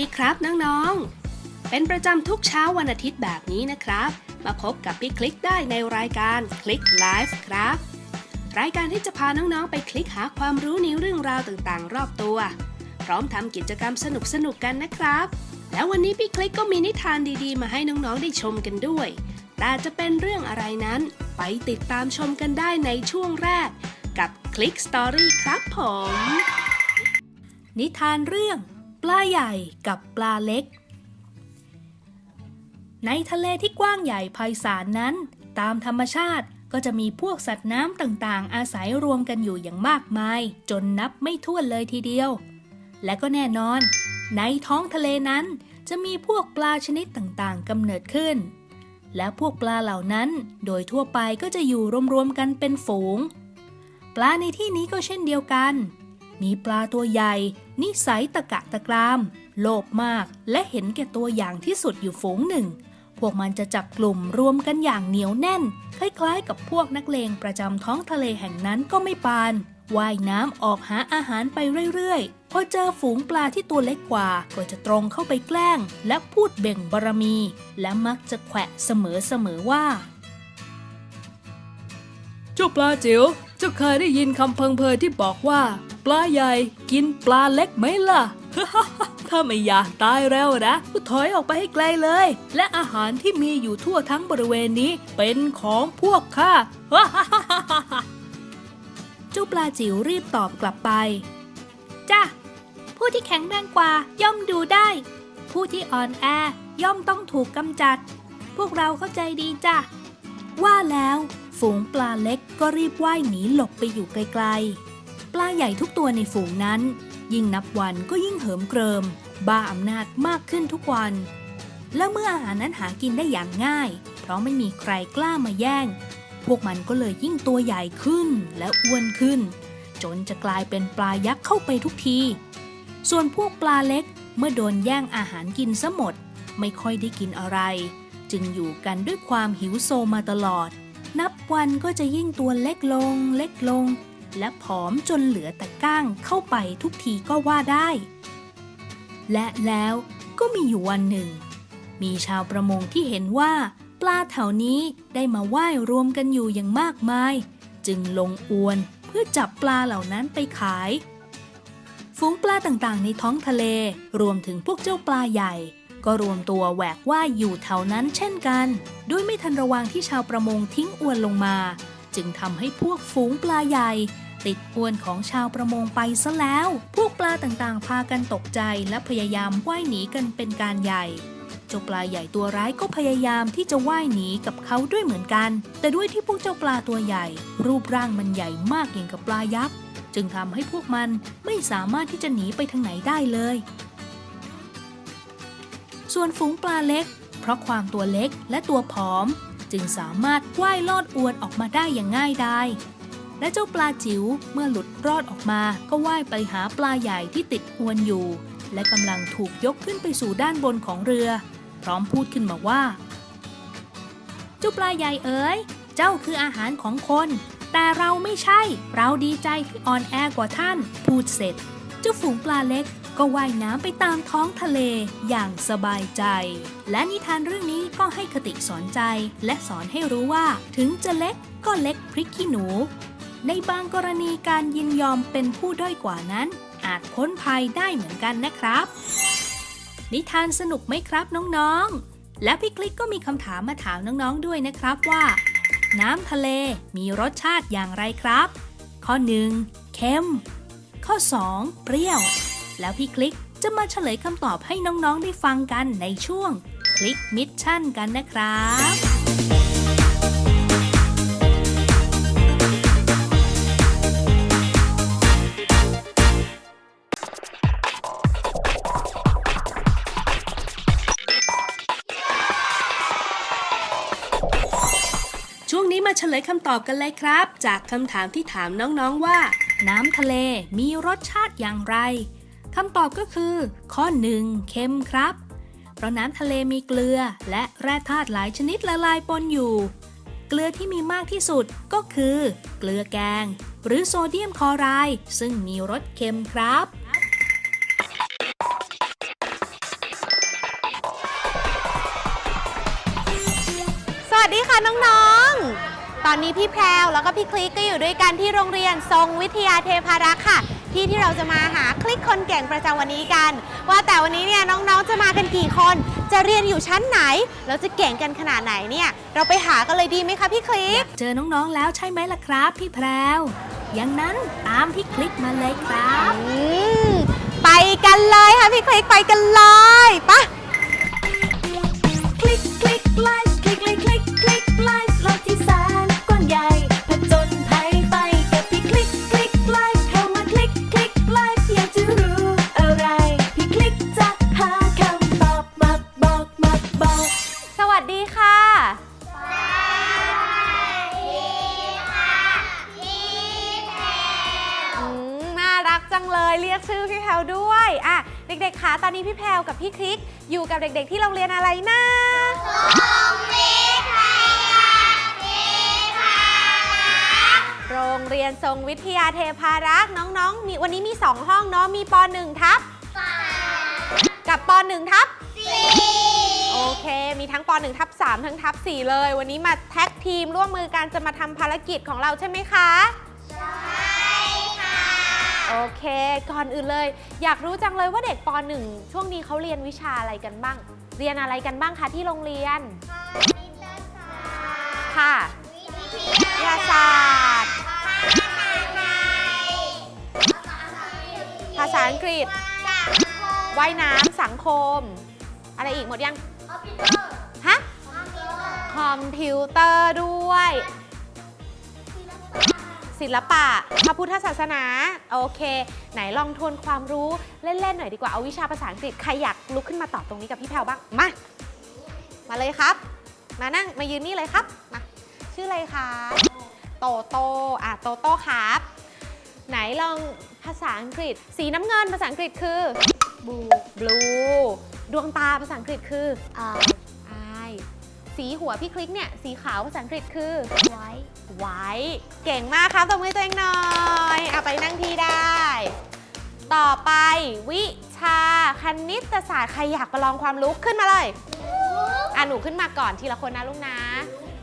ดีครับน้องๆ เป็นประจำทุกเช้าวันอาทิตย์แบบนี้นะครับ มาพบกับพี่คลิกได้ในรายการคลิกไลฟ์ครับ รายการที่จะพาน้องๆ ไปคลิกหาความรู้ในเรื่องราวต่างๆ รอบตัว พร้อมทำกิจกรรมสนุกๆกันนะครับ แล้ววันนี้พี่คลิกก็มีนิทานดีๆ มาให้น้องๆ ได้ชมกันด้วย แต่จะเป็นเรื่องอะไรนั้นไปติดตามชมกันได้ในช่วงแรก กับคลิกสตอรี่ครับผม นิทานเรื่อง ปลาใหญ่กับปลาเล็ก ในทะเลที่กว้างใหญ่ไพศาลนั้น ตามธรรมชาติก็จะมีพวกสัตว์น้ำต่างๆ อาศัยรวมกันอยู่อย่างมากมาย จนนับไม่ถ้วนเลยทีเดียว และก็แน่นอน ในท้องทะเลนั้นจะมีพวกปลาชนิดต่างๆกำเนิดขึ้น และพวกปลาเหล่านั้นโดยทั่วไปก็จะอยู่รวมๆกันเป็นฝูง ปลาในที่นี้ก็เช่นเดียวกัน มีปลาตัวใหญ่ นิสัยตะกะตะกราม โลภมากและเห็นแก่ตัวอย่างที่สุดอยู่ฝูงหนึ่ง พวกมันจะจับกลุ่มรวมกันอย่างเหนียวแน่น คล้ายๆ กับพวกนักเลงประจำท้องทะเลแห่งนั้นก็ไม่ปานว่ายน้ำออกหาอาหารไปเรื่อยๆ พอเจอฝูงปลาที่ตัวเล็กกว่า ก็จะตรงเข้าไปแกล้ง และพูดเบ่งบารมี และมักจะแขวะเสมอๆว่า เจ้าปลาจิ๋วเจ้าเคยได้ยินคำเพิงเพยที่บอกว่า ปลาใหญ่ กินปลาเล็กไหมล่ะ ถ้าไม่อยากตายแล้วนะก็ถอยออกไปให้ไกลเลย และอาหารที่มีอยู่ทั่วทั้งบริเวณนี้เป็นของพวกข้าเจ้าปลาจิ๋วรีบตอบกลับไป จ้ะ ผู้ที่แข็งแรงกว่าย่อมดูได้ ผู้ที่อ่อนแอย่อมต้องถูกกำจัด พวกเราเข้าใจดีจ้ะ ว่าแล้ว ฝูงปลาเล็กก็รีบว่ายหนีหลบไปอยู่ไกลๆ ปลาใหญ่ทุกตัวในฝูงนั้น ยิ่งนับวันก็ยิ่งเหิมเกริม บ้าอำนาจมากขึ้นทุกวัน และเมื่ออาหารนั้นหากินได้อย่างง่าย เพราะไม่มีใครกล้ามาแย่ง พวกมันก็เลยยิ่งตัวใหญ่ขึ้นและอ้วนขึ้น จนจะกลายเป็นปลายักษ์เข้าไปทุกที ส่วนพวกปลาเล็กเมื่อโดนแย่งอาหารกินซะหมด ไม่ค่อยได้กินอะไร จึงอยู่กันด้วยความหิวโซมาตลอด นับวันก็จะยิ่งตัวเล็กลงเล็กลง และผอมจนเหลือแต่ก้างเข้าไปทุกทีก็ว่าได้ และแล้วก็มีอยู่วันหนึ่ง มีชาวประมงที่เห็นว่า ปลาแถวนี้ได้มาว่ายรวมกันอยู่อย่างมากมาย จึงลงอวนเพื่อจับปลาเหล่านั้นไปขาย ฝูงปลาต่างๆ ในท้องทะเลรวมถึงพวกเจ้าปลาใหญ่ ก็รวมตัวแหวกว่ายอยู่แถวนั้นเช่นกัน ด้วยไม่ทันระวังที่ชาวประมงทิ้งอวนลงมา จึงทำให้พวกฝูงปลาใหญ่ ติดอวนของชาวประมงไปซะแล้ว พวกปลาต่างๆ พากันตกใจและพยายามว่ายหนีกันเป็นการใหญ่เจ้าปลาใหญ่ตัวร้ายก็พยายามที่จะว่ายหนีกับเขาด้วยเหมือนกัน แต่ด้วยที่พวกเจ้าปลาตัวใหญ่ รูปร่างมันใหญ่มากอย่างกับปลายักษ์จึงทำให้พวกมันไม่สามารถที่จะหนีไปทางไหนได้เลย ส่วนฝูงปลาเล็ก เพราะความตัวเล็กและตัวผอม จึงสามารถว่ายลอดอวนออกมาได้อย่างง่ายดายและเจ้าปลาจิ๋วเมื่อหลุดรอดออกมาก็ว่ายไปหาปลาใหญ่ที่ติดอวนอยู่ และกำลังถูกยกขึ้นไปสู่ด้านบนของเรือ พร้อมพูดขึ้นมาว่า เจ้าปลาใหญ่เอ๋ยเจ้าคืออาหารของคน แต่เราไม่ใช่ เราดีใจที่อ่อนแอกว่าท่าน พูดเสร็จ เจ้าฝูงปลาเล็ก ก็ว่ายน้ำไปตามท้องทะเลอย่างสบายใจ และนิทานเรื่องนี้ก็ให้คติสอนใจ และสอนให้รู้ว่า ถึงจะเล็กก็เล็กพริกขี้หนู ในบางกรณีการยินยอมเป็นผู้ด้อยกว่านั้น อาจพ้นภัยได้เหมือนกันนะครับ นิทานสนุกไหมครับน้องๆ และพี่คลิกก็มีคำถามมาถามน้องๆด้วยนะครับว่า น้ำทะเลมีรสชาติอย่างไรครับ ข้อ 1. เค็ม ข้อ 2. เปรี้ยว แล้วพี่คลิกจะมาเฉลยคำตอบให้น้องๆได้ฟังกันในช่วง คลิกมิชชั่นกันนะครับช่วงนี้มาเฉลยคำตอบกันเลยครับ จากคำถามที่ถามน้องๆว่า น้ำทะเลมีรสชาติอย่างไร คำตอบก็คือ ข้อ 1 เค็มครับ เพราะน้ำทะเลมีเกลือและแร่ธาตุหลายชนิดละลายปนอยู่ เกลือที่มีมากที่สุดก็คือ เกลือแกง หรือโซเดียมคลอไรด์ซึ่งมีรสเค็มครับสวัสดีค่ะน้องๆ ตอนนี้พี่แพรวแล้วก็พี่คลิกก็อยู่ด้วยกันที่โรงเรียนทรงวิทยาเทพารักษ์ค่ะ ที่ที่เราจะมาหาคลิกคนเก่งประจำวันนี้กัน ว่าแต่วันนี้เนี่ยน้องๆจะมากันกี่คน จะเรียนอยู่ชั้นไหน แล้วจะเก่งกันขนาดไหนเนี่ย เราไปหากันเลยดีไหมคะพี่คลิก เจอน้องๆแล้วใช่ไหมล่ะครับ พี่แพรวอย่างนั้นตามพี่คลิกมาเลยครับอืมไปกันเลยค่ะพี่คลิกไปกันเลยไปะคลิกคลิกไลฟ์คลิกเลยคลิกคลิก เด็กๆ ที่โรงเรียนอะไรนะโรงเรียนทรงวิทยาเทพารักษ์น้องๆ มีวันนี้มี 2 ห้องเนาะมีป .1 ทับกับป .1 ทับโอเค มีทั้งป .1 ทับ3ทั้งทับ4เลย วันนี้มาแท็กทีมร่วมมือกันจะมาทำภารกิจของเราใช่ไหมคะใช่ค่ะ โอเค ก่อนอื่นเลย อยากรู้จังเลยว่าเด็กป .1 ช่วงนี้เขาเรียนวิชาอะไรกันบ้าง เรียนอะไรกันบ้างคะที่โรงเรียน ค่ะวิทยาศาสตร์ ภาษาอังกฤษ ว่ายน้ำสังคม อะไรอีกหมดยัง ฮะ คอมพิวเตอร์ด้วย ศิลปะ พระพุทธศาสนา โอเค ไหนลองทวนความรู้เล่น ๆ หน่อยดีกว่า เอาวิชาภาษาอังกฤษ ใครอยากลุกขึ้นมาตอบตรงนี้กับพี่แพลวบ้าง มา มาเลยครับ มานั่ง มายืนนี่เลยครับ มา ชื่ออะไรคะ โตโต อะ โตโต้ครับ ไหนลองภาษาอังกฤษ สีน้ำเงินภาษาอังกฤษคือบู blue ดวงตาภาษาอังกฤษคืออา eye สีหัวพี่คลิกเนี่ยสีขาวภาษาอังกฤษคือ ไว้ white เก่งมากครับตบมือตัวเองหน่อยเอาไปนั่งที่ได้ ต่อไปวิชาคณิตศาสตร์ใครอยากประลองความรู้ขึ้นมาเลยอะหนูขึ้นมาก่อนทีละคนนะลูกนะ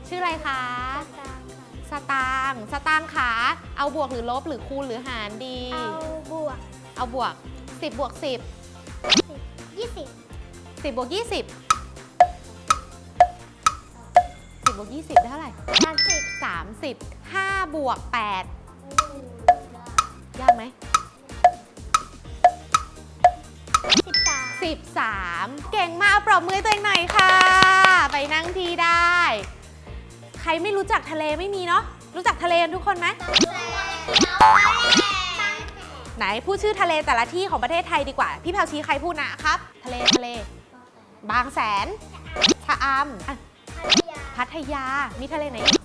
ชื่ออะไรคะสตางค์สตางค์ขาเอาบวกหรือลบหรือคูณหรือหารดี เอาบวก เอาบวก 10บวก10ยี่สิบ10บวก20 บวก20 ได้เท่าไหร่สามสิบ30 5บวก8ยากไหมสิบสาม13 เก่งมากปรบมือตัวเองหน่อยค่ะ ไปนั่งที่ได้ ใครไม่รู้จักทะเลไม่มีเนาะ รู้จักทะเลทุกคนไหมไหนพูดชื่อทะเลแต่ละที่ของประเทศไทยดีกว่า พี่แพลวชี้ใครพูดนะครับ ทะเลทะเล บางแสน ชะอำ พัทยา มีทะเลไหนอีก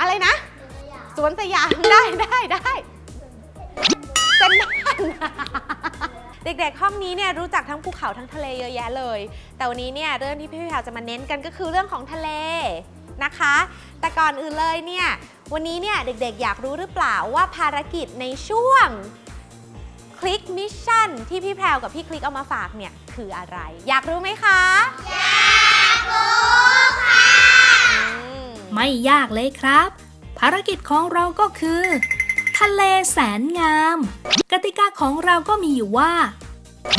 อะไรนะ สวนสยามได้ได้ได้เซนนันเด็กๆ ห้องนี้เนี่ยรู้จักทั้งภูเขาทั้งทะเลเยอะแยะเลย แต่วันนี้เนี่ยเรื่องที่พี่แพรวจะมาเน้นกันก็คือเรื่องของทะเลนะคะ แต่ก่อนอื่นเลยเนี่ยวันนี้เนี่ยเด็กๆ อยากรู้หรือเปล่าว่าภารกิจในช่วงคลิกมิชชั่นที่พี่แพรวกับพี่คลิกเอามาฝากเนี่ยคืออะไร อยากรู้ไหมคะ อยากรู้ค่ะ ไม่ยากเลยครับ ภารกิจของเราก็คือ ทะเลแสนงาม กติกาของเราก็มีอยู่ว่า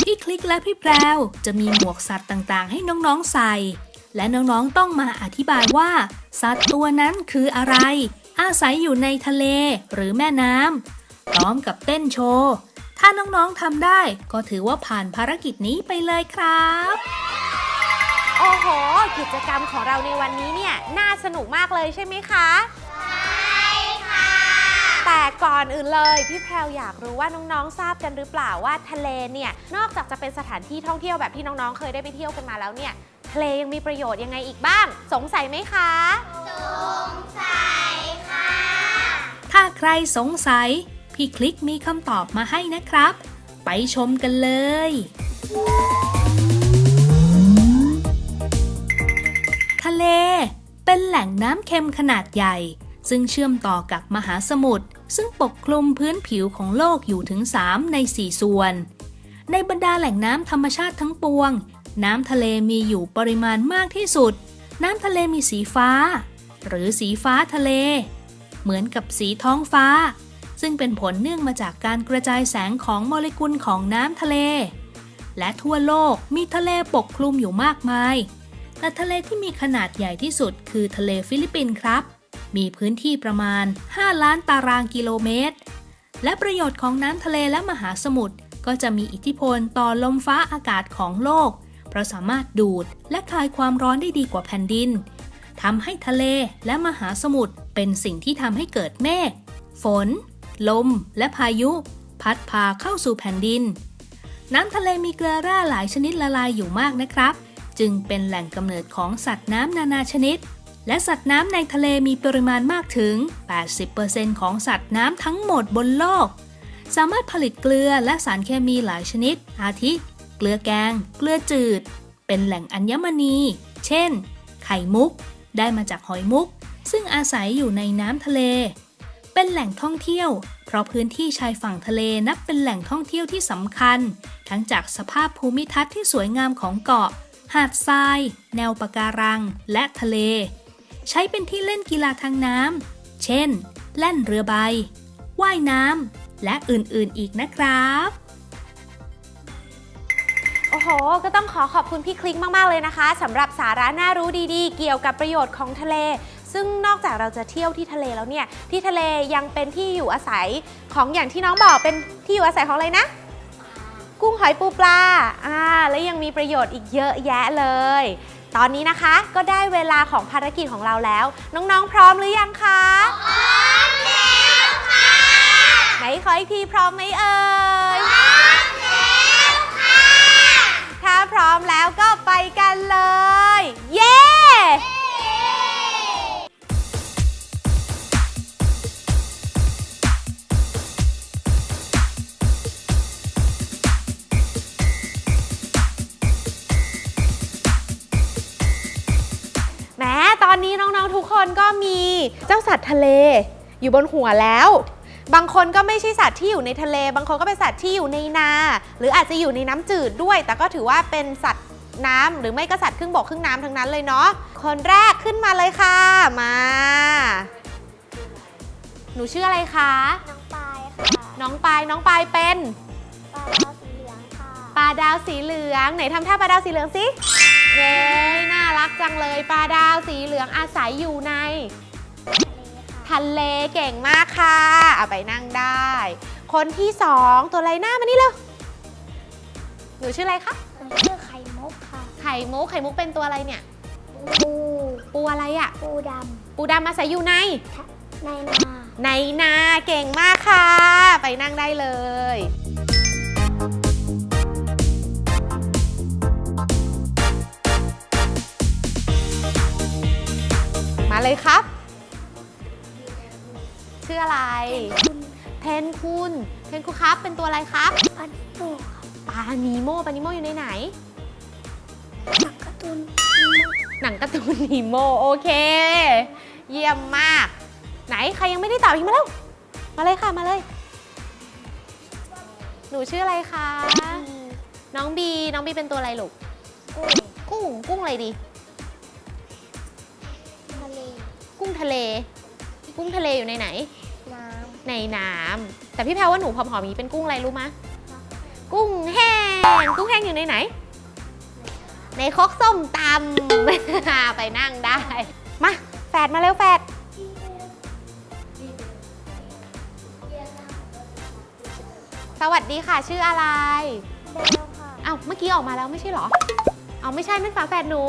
พี่คลิกและพี่แพรวจะมีหมวกสัตว์ต่างๆ ให้น้องๆใส่ และน้องๆต้องมาอธิบายว่า สัตว์ตัวนั้นคืออะไร อาศัยอยู่ในทะเลหรือแม่น้ำพร้อมกับเต้นโชว์ถ้าน้องๆทำได้ก็ถือว่าผ่านภารกิจนี้ไปเลยครับ กิจกรรมของเราในวันนี้เนี่ยน่าสนุกมากเลยใช่ไหมคะใช่ค่ะแต่ก่อนอื่นเลย พี่แพรวอยากรู้ว่าน้องๆทราบกันหรือเปล่าว่าทะเลเนี่ยนอกจากจะเป็นสถานที่ท่องเที่ยวแบบที่น้องๆ เคยได้ไปเที่ยวกันมาแล้วเนี่ยทะเลยังมีประโยชน์ยังไงอีกบ้าง สงสัยไหมคะถ้าใครสงสัย พี่คลิกมีคำตอบมาให้นะครับ ไปชมกันเลยะเล เป็นแหล่งน้ำเค็มขนาดใหญ่ ซึ่งเชื่อมต่อกับมหาสมุทรซึ่งปกคลุมพื้นผิวของโลกอยู่ถึง 3 ใน 4 ส่วน ในบรรดาแหล่งน้ำธรรมชาติทั้งปวง น้ำทะเลมีอยู่ปริมาณมากที่สุด น้ำทะเลมีสีฟ้า หรือสีฟ้าทะเล เหมือนกับสีท้องฟ้า ซึ่งเป็นผลเนื่องมาจากการกระจายแสงของโมเลกุลของน้ำทะเล และทั่วโลกมีทะเลปกคลุมอยู่มากมาย แต่ทะเลที่มีขนาดใหญ่ที่สุดคือทะเลฟิลิปปินส์ครับ มีพื้นที่ประมาณ 5 ล้านตารางกิโลเมตร และประโยชน์ของน้ำทะเลและมหาสมุทรก็จะมีอิทธิพลต่อลมฟ้าอากาศของโลก เพราะสามารถดูดและคลายความร้อนได้ดีกว่าแผ่นดินทำให้ทะเลและมหาสมุทรเป็นสิ่งที่ทำให้เกิดเมฆฝน ลม และพายุ พัดพาเข้าสู่แผ่นดิน น้ำทะเลมีเกลือแร่หลายชนิดละลายอยู่มากนะครับ จึงเป็นแหล่งกำเนิดของสัตว์น้ำนานาชนิด และสัตว์น้ำในทะเลมีปริมาณมากถึง 80%ของสัตว์น้ำทั้งหมดบนโลก สามารถผลิตเกลือและสารเคมีหลายชนิด อาทิ เกลือแกง เกลือจืด เป็นแหล่งอัญมณี เช่น ไข่มุก ได้มาจากหอยมุก ซึ่งอาศัยอยู่ในน้ำทะเล เป็นแหล่งท่องเที่ยวเพราะพื้นที่ชายฝั่งทะเลนับเป็นแหล่งท่องเที่ยวที่สำคัญ ทั้งจากสภาพภูมิทัศน์ที่สวยงามของเกาะ หาดทราย แนวปะการัง และทะเล ใช้เป็นที่เล่นกีฬาทางน้ำ เช่นเล่นเรือใบ ว่ายน้ำ และอื่นๆอีกนะครับโอ้โห ก็ต้องขอขอบคุณพี่คลิกมาก ๆ เลยนะคะสำหรับสาระน่ารู้ดีๆ เกี่ยวกับประโยชน์ของทะเล ซึ่งนอกจากเราจะเที่ยวที่ทะเลแล้วเนี่ย ที่ทะเลยังเป็นที่อยู่อาศัยของอย่างที่น้องบอกเป็นที่อยู่อาศัยของอะไรนะ กุ้งหอยปูปลาอ่าและยังมีประโยชน์อีกเยอะแยะเลย ตอนนี้นะคะก็ได้เวลาของภารกิจของเราแล้ว น้องๆ พร้อมหรือยังคะพร้อมแล้วค่ะไหนขออีกทีพร้อมไหมเอ่ยถ้า เจ้าสัตว์ทะเลอยู่บนหัวแล้ว บางคนก็ไม่ใช่สัตว์ที่อยู่ในทะเล บางคนก็เป็นสัตว์ที่อยู่ในนา หรืออาจจะอยู่ในน้ำจืดด้วย แต่ก็ถือว่าเป็นสัตว์น้ำหรือไม่ก็สัตว์ครึ่งบกครึ่งน้ำทั้งนั้นเลยเนาะ คนแรกขึ้นมาเลยค่ะ มา หนูชื่ออะไรคะ น้องปายค่ะ น้องปาย น้องปายเป็น ปลาดาวสีเหลืองค่ะ ปลาดาวสีเหลือง ไหนทำท่าปลาดาวสีเหลืองสิเย้น่ารักจังเลย ปลาดาวสีเหลืองอาศัยอยู่ใน ทะเลเก่งมากค่ะ เอาไปนั่งได้ คนที่สองตัวอะไรหน้ามานี่เร็วหนูชื่ออะไรคะหนูชื่อไข่มุกค่ะ ไข่มุกไข่มุกเป็นตัวอะไรเนี่ย ปูปูอะไรอะปูดปูดำอาศัยอยู่ในำในนา ในนาเก่งมากค่ะ ไปนั่งได้เลย มาเลยครับ ชื่ออะไรเทนคุณเทนคุณครับ เป็นตัวอะไรครับอันปูค่ะปลานีโมปลานีโมอยู่ในไหน หนักการ์ตูนหนังการ์ตูนนีโมโอเค เยี่ยมมาก ไหนใครยังไม่ได้ตอบอีกมาเร็วมาเลยค่ะมาเลย หนูชื่ออะไรคะ น้องบี น้องบีเป็นตัวอะไรลูก กุ้งกุ้งกุ้งอะไรดี ทะเล กุ้งทะเล กุ้งทะเลอยู่ในไหน น้ในน้ำแต่พี่แพรว่าหนูผอมๆอย่างนี้เป็นกุ้งอะไรรู้มะกุ้งแห้ง กุ้งแห้งอยู่ในไหน ในครกส้มตำ ไปนั่งได้ มาแฟดมาเร็วแฟดสวัสดีค่ะ ชื่ออะไรำเบลค่ะอ้าวเมื่อกี้ออกมาแล้วไม่ใช่เหรอ เอาไม่ใช่เป็นฝาแฝดหนู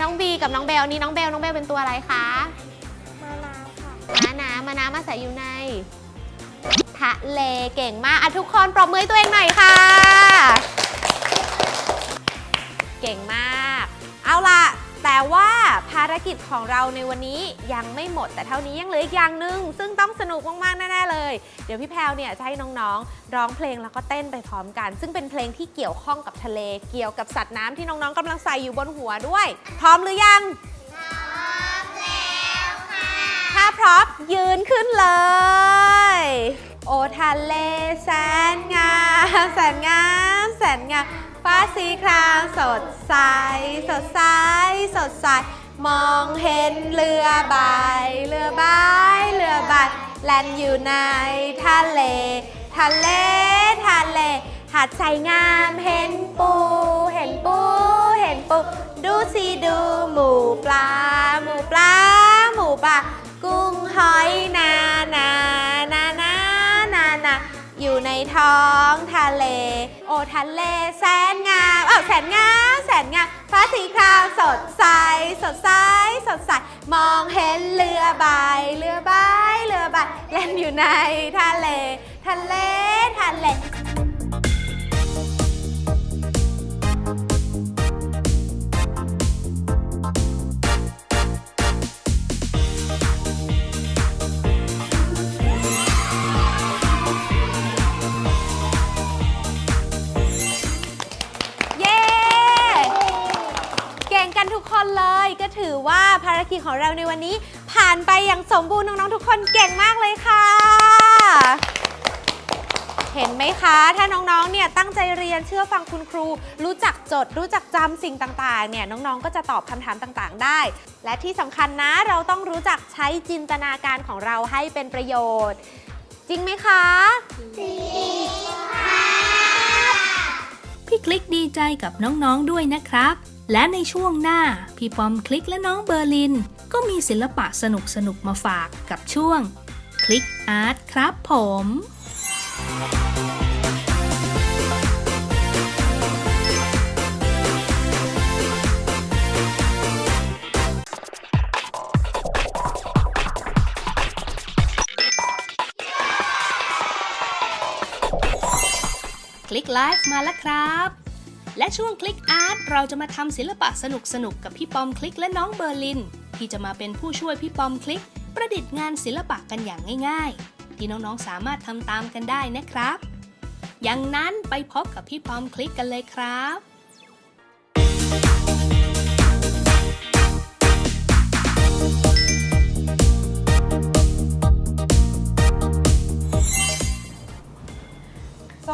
น้องบีกับน้องเบลนี่น้องเบลน้องเบลเป็นตัวอะไรคะ น้ำมาน้ำอาศัยอยู่ใน ทะเลเก่งมากอะทุกคนปรบมือให้ตัวเองหน่อยค่ะ เก่งมาก เอาล่ะ แต่ว่าภารกิจของเราในวันนี้ยังไม่หมดแต่เท่านี้ยังเหลืออีกอย่างหนึ่งซึ่งต้องสนุกมากๆ แน่ๆเลย เดี๋ยวพี่แพลวเนี่ยจะให้น้องๆ ร้องเพลงแล้วก็เต้นไปพร้อมกัน ซึ่งเป็นเพลงที่เกี่ยวข้องกับทะเล เกี่ยวกับสัตว์น้ำที่น้องๆกำลังใส่อยู่บนหัวด้วย พร้อมหรือยัง พร้อมยืนขึ้นเลย โอทะเลแสนงามแสนงามแสนงามฟ้าสีครามสดใส สดใส สดใส มองเห็นเรือใบ เรือใบ เรือใบแล่นอยู่ในทะเล ทะเล ทะเล หาดใสงามเห็นปู เห็นปู เห็นปู ดูสิดูหมูปลา หมูปลาหมูปลา กุ้งหอยนานานานานานาอยู่ในท้องทะเล โอ้ทะเลแสนงามอ้าวแสนงามแสนงามฟ้าสีครามสดใสสดใสสดใสมองเห็นเรือใบเรือใบเรือใบเล่นอยู่ในทะเล ทะเลทะเล ว่าภารกิจของเราในวันนี้ ผ่านไปอย่างสมบูรณ์น้องๆทุกคนเก่งมากเลยค่ะ เห็นไหมคะ ถ้าน้องๆ เนี่ยตั้งใจเรียนเชื่อฟังคุณครู รู้จักจด รู้จักจำสิ่งต่างๆ เนี่ยน้องๆ ก็จะตอบคำถามต่างๆ ได้ และที่สำคัญนะเราต้องรู้จักใช้จินตนาการของเราให้เป็นประโยชน์ จริงไหมคะ พี่คลิกดีใจกับน้องๆด้วยนะครับ และในช่วงหน้า พี่ปอมคลิกและน้องเบอร์ลิน ก็มีศิลปะสนุกๆมาฝากกับช่วง คลิกอาร์ตครับผม คลิกไลฟ์มาแล้วครับ และช่วงคลิกอาร์ตเราจะมาทำศิลปะสนุกๆกับพี่ปอมคลิกและน้องเบอร์ลิน ที่จะมาเป็นผู้ช่วยพี่ปอมคลิก ประดิษฐ์งานศิลปะกันอย่างง่ายๆ ที่น้องๆสามารถทำตามกันได้นะครับ อย่างนั้นไปพบกับพี่ปอมคลิกกันเลยครับ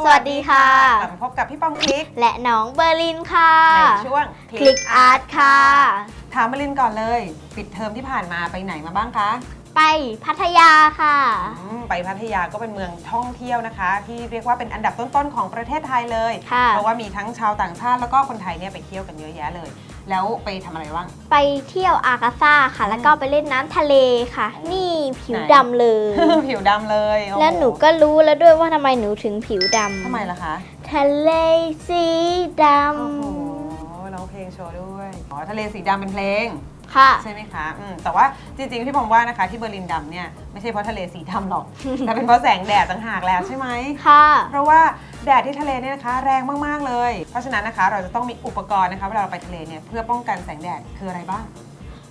สวัสดีค่ะ กลับมาพบกับพี่ปอมคลิกและน้องเบอร์ลินค่ะ ในช่วงคลิกอาร์ตค่ะ ถามมารินก่อนเลย ปิดเทอมที่ผ่านมาไปไหนมาบ้างคะไปพัทยาค่ะ อืมไปพัทยาก็เป็นเมืองท่องเที่ยวนะคะ ที่เรียกว่าเป็นอันดับต้นๆของประเทศไทยเลย ค่ะ เพราะว่ามีทั้งชาวต่างชาติแล้วก็คนไทยเนี่ยไปเที่ยวกันเยอะแยะเลย แล้วไปทำอะไรบ้าง ไปเที่ยวอากาซ่าค่ะ แล้วก็ไปเล่นน้ำทะเลค่ะ นี่ผิวไหนดำเลย ผิวดำเลยโอ้โแล้วหนูก็รู้แล้วด้วยว่าทำไมหนูถึงผิวดำทำไมล่ะคะ ทะเลสีดโอ้โหร้องเพลงโชว์ด้วย อ๋อ ทะเลสีดำเป็นเพลงำ ค่ะ ใช่ไหมคะอืมแต่ว่าจริงๆพี่ผมว่านะคะที่เบอร์ลินดำเนี่ยไม่ใช่เพราะทะเลสีดำหรอก แต่เป็นเพราะแสงแดดต่างหากแล้วใช่ไหม ค่ะ เพราะว่าแดดที่ทะเลเนี่ยนะคะ แรงมากๆเลย เพราะฉะนั้นนะคะเราจะต้องมีอุปกรณ์นะคะเวลาเราไปทะเลเนี่ยเพื่อป้องกันแสงแดดคืออะไรบ้าง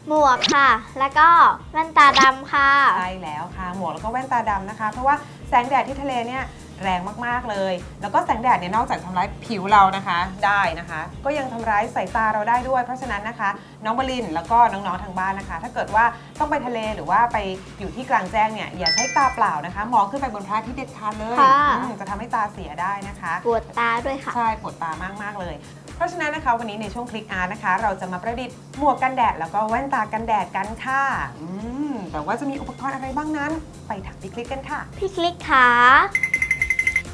หมวกค่ะ แล้วก็แว่นตาดำค่ะ ใช่แล้วค่ะ หมวกแล้วก็แว่นตาดำนะคะ เพราะว่าแสงแดดที่ทะเลเนี่ย แรงมากๆเลย แล้วก็แสงแดดเนี่ยนอกจากทำร้ายผิวเรานะคะได้นะคะ ก็ยังทำร้ายสายตาเราได้ด้วย เพราะฉะนั้นนะคะ น้องบลินแล้วก็น้องๆทางบ้านนะคะ ถ้าเกิดว่าต้องไปทะเลหรือว่าไปอยู่ที่กลางแจ้งเนี่ยอย่าใช้ตาเปล่านะคะ มองขึ้นไปบนพระอาที่เด็ดขาดเลยค่ะ อืมจะทำให้ตาเสียได้นะคะ ปวดตาด้วยค่ะ ใช่ปวดตามากมากๆเลย เพราะฉะนั้นนะคะวันนี้ในช่วงคลิกอาร์ตนะคะ เราจะมาประดิษฐ์หมวกกันแดดแล้วก็แว่นตากันแดดกันค่ะอืมแต่ว่าจะมีอุปกรณ์อะไรบ้างนั้น ไปถามพี่คลิกกันค่ะ พี่คลิกค่ะ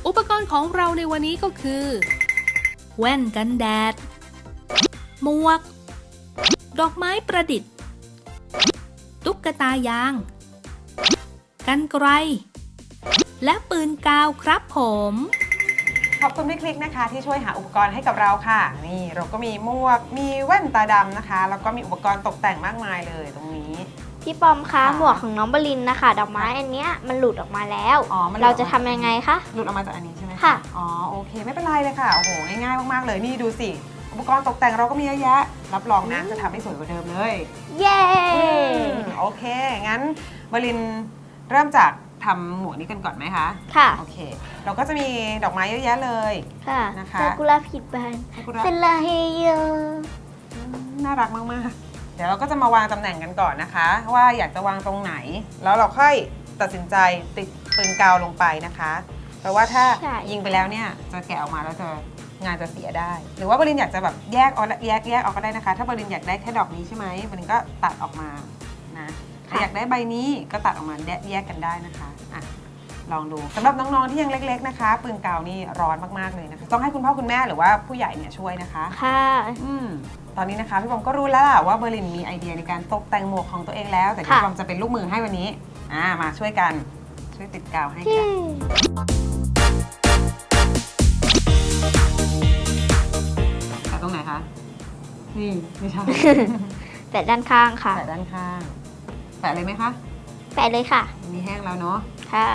อุปกรณ์ของเราในวันนี้ก็คือ แว่นกันแดด หมวก ดอกไม้ประดิษฐ์ ตุ๊กตายาง กันไกร และปืนกาวครับผมขอบคุณพี่คลิกนะคะ ที่ช่วยหาอุปกรณ์ให้กับเราค่ะ นี่เราก็มีหมวก มีแว่นตาดำนะคะ แล้วก็มีอุปกรณ์ตกแต่งมากมายเลยตรงนี้ พี่ปอมคะค่ะหมวกของน้องบลินนะคะดอกไม้อันเนี้ยมันหลุดออกมาแล้ว อ๋อมันหลุดเราออกมา จะทำยังไงคะ หลุดออกมาจากอันนี้ใช่ไหมค่ะ อ๋อโอเคไม่เป็นไรเลยค่ะ โอ้โหง่ายๆมากๆเลยนี่ดูสิ อุปกรณ์ตกแต่งเราก็มีเยอะแยะ รับรองนะจะทำให้สวยกว่าเดิมเลยเย้อืมโอเค งั้นบรินเริ่มจากทำหมวกนี้กันก่อนไหมคะ ค่ะโอเค เราก็จะมีดอกไม้เยอะแยะเลย ค่ะนะคะ ซากุระผิดบานซากุระเซลาเฮโยน่ารักมากๆเดี๋ยวเราก็จะมาวางตำแหน่งกันก่อนนะคะ ว่าอยากจะวางตรงไหน แล้วเราค่อยตัดสินใจติดปืนกาวลงไปนะคะเพราะว่าถ้ายิงไปแล้วเนี่ยจะแกะออกมาแล้วจะงานจะเสียได้ หรือว่าบรินอยากจะแบบแยกออกแยกแยกออกก็ได้นะคะ ถ้าบรินอยากได้แค่ดอกนี้ใช่ไหมบรินก็ตัดออกมานะถ้าอยากได้ใบนี้ก็ตัดออกมาแยกแยกกันได้นะคะอะลองดูสำหรับน้องๆที่ยังเล็ก ๆนะคะ ปืนกาวนี่ร้อนมากๆเลยนะคะต้องให้คุณพ่อคุณแม่หรือว่าผู้ใหญ่เนี่ยช่วยนะคะ ค่ะ อืม ตอนนี้นะคะพี่บอมก็รู้แล้วล่ะว่าเบอร์ลินมีไอเดียในการตกแต่งหมวกของตัวเองแล้ว แต่พี่ค่ะ บอมจะเป็นลูกมือให้วันนี้อ่ามาช่วยกันช่วยติดกาวให้กันแต่ตรงไหนคะนี่ไม่ใช่แต่ด้านข้างค่ะ แต่ด้านข้างแปะเลยไหมคะแปะเลยค่ะอันนี้แห้งแล้วเนาะค่ะ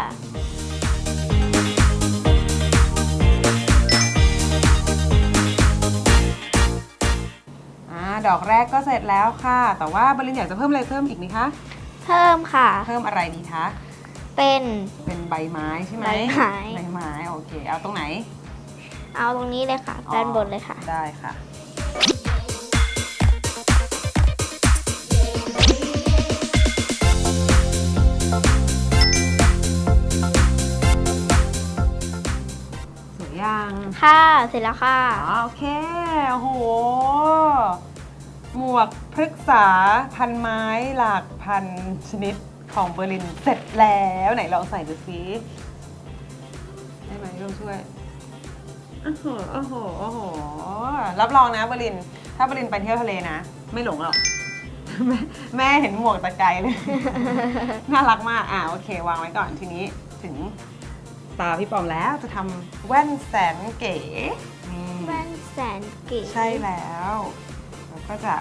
ดอกแรกก็เสร็จแล้วค่ะ แต่ว่าเบอร์ลินอยากจะเพิ่มอะไรเพิ่มอีกไหมคะ เพิ่มค่ะ เพิ่มอะไรดีคะ เป็นเป็นใบไม้ใช่ไหมใบไม้ใบไม้โอเค เอาตรงไหน เอาตรงนี้เลยค่ะด้านบนเลยค่ะ ได้ค่ะสวยยังค่ะ เสร็จแล้วค่ะอ๋อโอเคโอ้โห หมวกพฤกษาพันไม้หลากพันชนิดของเบอร์ลินเสร็จแล้วไหนลองใส่ดูซิได้ไหมลองช่วยโอ้โหโอ้โหโอ้โหรับรองนะเบอร์ลิน ถ้าเบอร์ลินไปเที่ยวทะเลนะ ไม่หลงหรอกแม่แม่เห็นหมวกตะไกลเลย น่ารักมาก อ่าโอเค วางไว้ก่อนทีนี้ถึงตาพี่ปอมแล้วจะทำแว่นแสนเก๋นี่แว่นแสนเก๋ ใช่แล้วเรา ก็จะ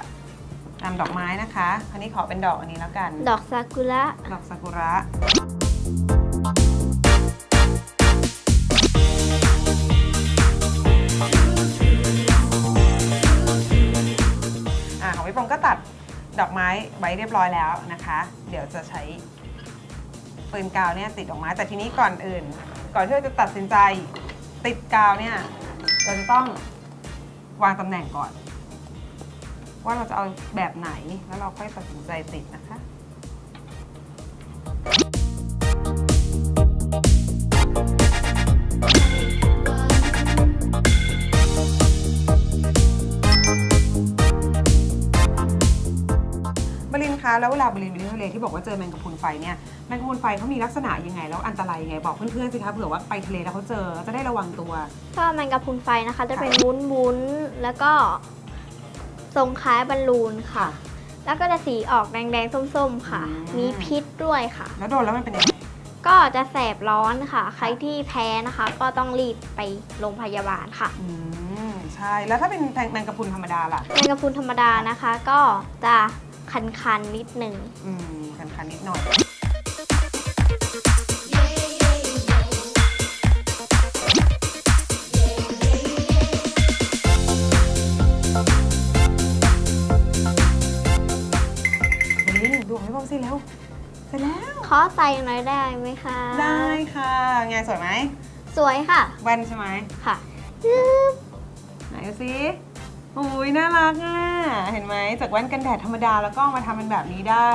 นำดอกไม้นะคะอันนี้ขอเป็นดอกอันนี้แล้วกัน ดอกซากุระ ดอกซากุระ อ่าของพี่ปองก็ตัดดอกไม้ไว้เรียบร้อยแล้วนะคะ เดี๋ยวจะใช้ปืนกาวเนี่ยติดดอกไม้ แต่ทีนี้ก่อนอื่น ก่อนที่เราจะตัดสินใจติดกาวเนี่ย เราจะต้องวางตำแหน่งก่อน ว่าเราจะเอาแบบไหนแล้วเราค่อยตัดสินใจติดนะคะ บรินคะแล้วเวลาบรินไปเที่ยวทะเลที่บอกว่าเจอแมงกะพรุนไฟเนี่ยแมงกะพรุนไฟเขามีลักษณะยังไงแล้วอันตรายยังไงบอกเพื่อนๆสิคะเผื่อว่าไปทะเลแล้วเขาเจอจะได้ระวังตัวก็แมงกะพรุนไฟนะคะ จะเป็นวุ้นวุ้นๆแล้วก็ ทรงคล้ายบอลลูนค่ะ แล้วก็จะสีออกแดงๆ ส้มๆ ค่ะ อืม มีพิษด้วยค่ะ แล้วโดนแล้วมันเป็นยังไงก็จะแสบร้อนค่ะ ใครที่แพ้นะคะ ก็ต้องรีบไปโรงพยาบาลค่ะ อืมใช่แล้วถ้าเป็นแมงกะพรุนธรรมดาล่ะ แมงกะพรุนธรรมดานะคะ ก็จะคันๆนิดหนึ่ง อืมคันๆนิดหน่อย อใส่หน่อยได้ไหมคะได้ค่ะไงสวยไหมสวยค่ะ แว่นใช่ไหมค่ะไหนดูสิโอ้ยน่ารักอะเห็นไหมจากแว่นกันแดดธรรมดาแล้วก็เอามาทำเป็นแบบนี้ได้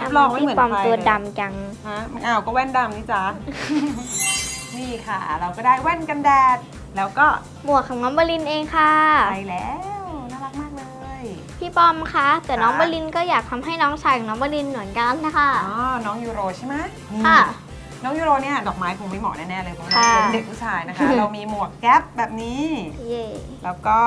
รับรองไม่เหมือนพี่ปอมใครตัวเลย ดำจัง ฮะอ้าวก็แว่นดำนี่จ้า นี่ค่ะ เราก็ได้แว่นกันแดด แล้วก็หมวกของน้องบรินเองค่ะ ไปแล้ว ปอมคะแต่น้องค่ะบรินก็อยากทำให้น้องชายของน้องบรินเหมือนกันนะคะอ๋อน้องยูโรใช่ไหมนี่ค่ะน้องยูโรเนี่ยดอกไม้คงไม่เหมาะแน่ๆเลยเพราะว่าค่ะเป็นเด็กผู้ชายนะคะ เรามีหมวกแก๊ปแบบนี้เย่แล้วก็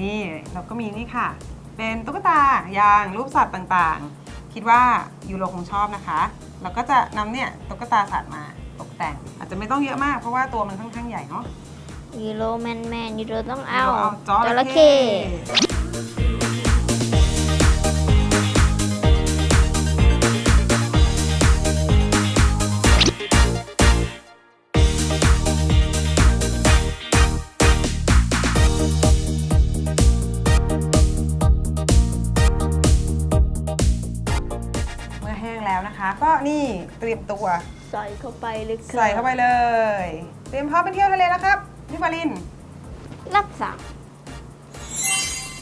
นี่เราก็มีนี่ค่ะ เป็นตุ๊กตายางรูปสัตว์ต่างๆ คิดว่ายูโรคงชอบนะคะ เราก็จะนำเนี่ยตุ๊กตาสัตว์มาตกแต่ง อาจจะไม่ต้องเยอะมากเพราะว่าตัวมันค่อนข้างใหญ่เนาะยูโรแมนแมนยูโรต้องเอาเอาจจระระเข้ แห้งแล้วนะคะ ก็นี่เตรียมตัว ใส่เข้าไปเลยค่ะใส่เข้าไปเลย เตรียมพร้อมไปเที่ยวทะเลแล้วครับพี่ฟารินรับสั่ง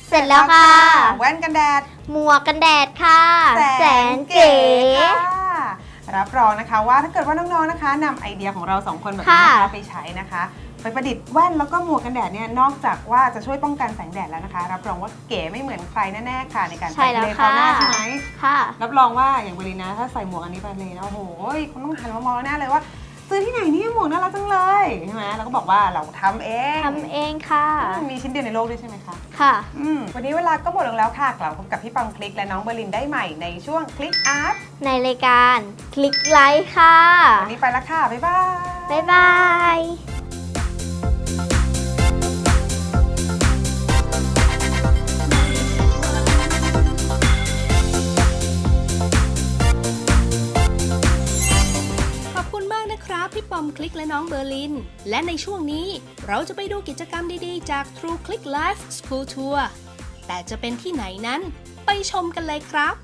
เสร็จแล้วค่ะ แว่นกันแดด หมวกกันแดดค่ะ แสนเก๋ค่ะรับรองนะคะว่าถ้าเกิดว่าน้องๆนะคะนำไอเดียของเราสองคนแบบนี้ค่ะนะคะไปใช้นะคะ ไปประดิษฐ์แว่นแล้วก็หมวกกันแดดเนี่ยนอกจากว่าจะช่วยป้องกันแสงแดดแล้วนะคะ รับรองว่าเก๋ไม่เหมือนใครแน่ๆค่ะในการใช่ไปแล้วทะเลคราวหน้าค่ะ ใช่ไหมค่ะ รับรองว่าอย่างเบลีนะถ้าใส่หมวกอันนี้ไปเลยนะโอ้โหคุณต้องหันมามองแน่เลยว่า ซื้อที่ไหนเนี่ยหมวกน่ารักจังเลยใช่ไหมแล้วก็บอกว่าเราทำเองทำเองค่ะอืมมีชิ้นเดียวในโลกด้วยใช่ไหมคะ ค่ะ อืมวันนี้เวลาก็หมดลงแล้วค่ะ กลับพบกับพี่ปองคลิกและน้องเบอร์ลินได้ใหม่ในช่วงคลิกอาร์ตในรายการคลิกไลค์ค่ะ วันนี้ไปแล้วค่ะ บ๊ายบาย บ๊ายบาย ลิน และในช่วงนี้เราจะไปดูกิจกรรมดีๆ จาก True Click Life School Tour แต่จะเป็นที่ไหนนั้นไปชมกันเลยครับ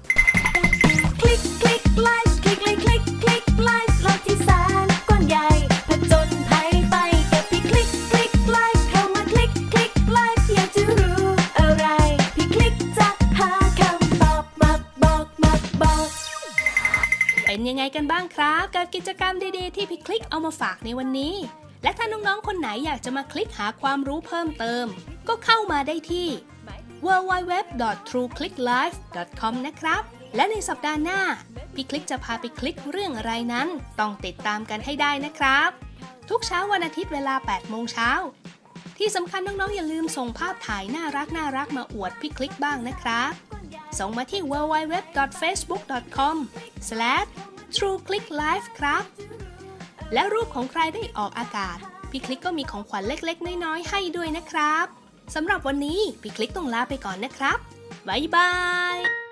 คลิกคลิกไลฟ์คลิกคลยคลิกคลิกไลฟ์โลกที่แสนกว้างใหญ่ กันบ้างครับ กับกิจกรรมดีๆ ที่พี่คลิกเอามาฝากในวันนี้ และถ้าน้องๆ คนไหนอยากจะมาคลิกหาความรู้เพิ่มเติม ก็เข้ามาได้ที่ www.trueclicklife.com นะครับ และในสัปดาห์หน้า พี่คลิกจะพาไปคลิกเรื่องอะไรนั้น ต้องติดตามกันให้ได้นะครับ ทุกเช้าวันอาทิตย์เวลา 8 โมงเช้า ที่สำคัญน้องๆ อย่าลืมส่งภาพถ่ายน่ารักน่ารักมาอวดพี่คลิกบ้างนะครับส่งมาที่ www.facebook.com True Click Live ครับ และรูปของใครได้ออกอากาศ พี่คลิกก็มีของขวัญเล็กๆ น้อยๆ ให้ด้วยนะครับ สำหรับวันนี้พี่คลิกต้องลาไปก่อนนะครับ บ๊ายบาย